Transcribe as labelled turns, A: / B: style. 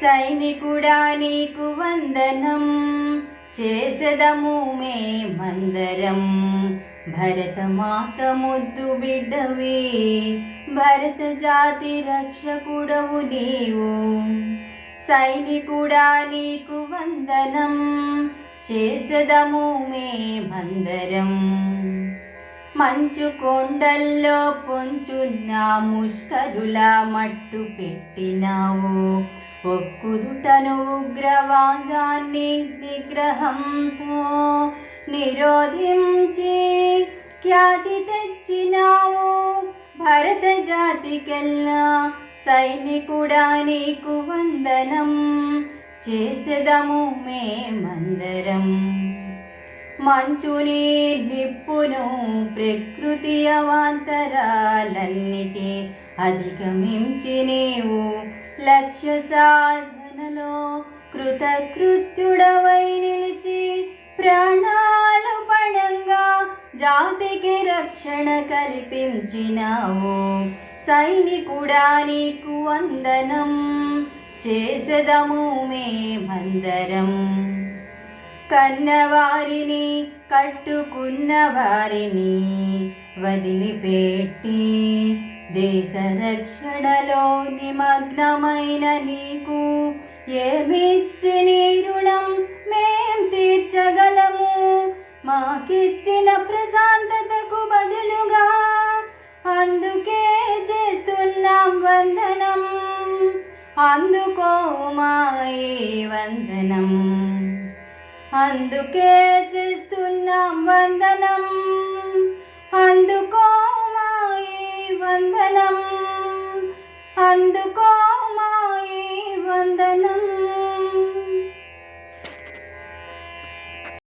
A: సైనికుడా నీకు వందనం. చేసెదము మే మందరం. భరతమాత ముద్దు బిడ్డవే. భరత జాతి రక్షకుడవు నీవు. సైనికుడా నీకు వందనం. చేసెదము మే మందరం. మంచు కొండల్లో పొంచున్న ముష్కరుల మట్టు పెట్టినావు. ఒక్కుదుటను ఉగ్రవాదాన్ని నిగ్రహంతో నిరోధించి ఖ్యాతి తెచ్చినావు. భరత జాతికెల్లా సైనికుడా నీకు వందనం. చేసెదము మేమందరం మంచుని నిప్పును ప్రకృతి అవాంతరాలన్నిటి అధిగమించి నీవు లక్ష్య సాధనలో కృతకృత్యుడవై నిలిచి ప్రాణాలు పణంగా జాతికి రక్షణ కల్పించినావు. సైనికుడా నీకు వందనం. చేసదము మేమందరం కన్నవారిని కట్టుకున్న వారిని వదిలిపెట్టి దేశ రక్షణలో నిమగ్నమైన నీకు ఏమిచ్చి నీ రుణం? మేం తీర్చగలము. మాకిచ్చిన ప్రశాంతతకు బదులుగా అందుకే చేస్తున్నాం వందనం. అందుకో వందనం. అందుకే చేస్తున్నాం వందనం. అందుకో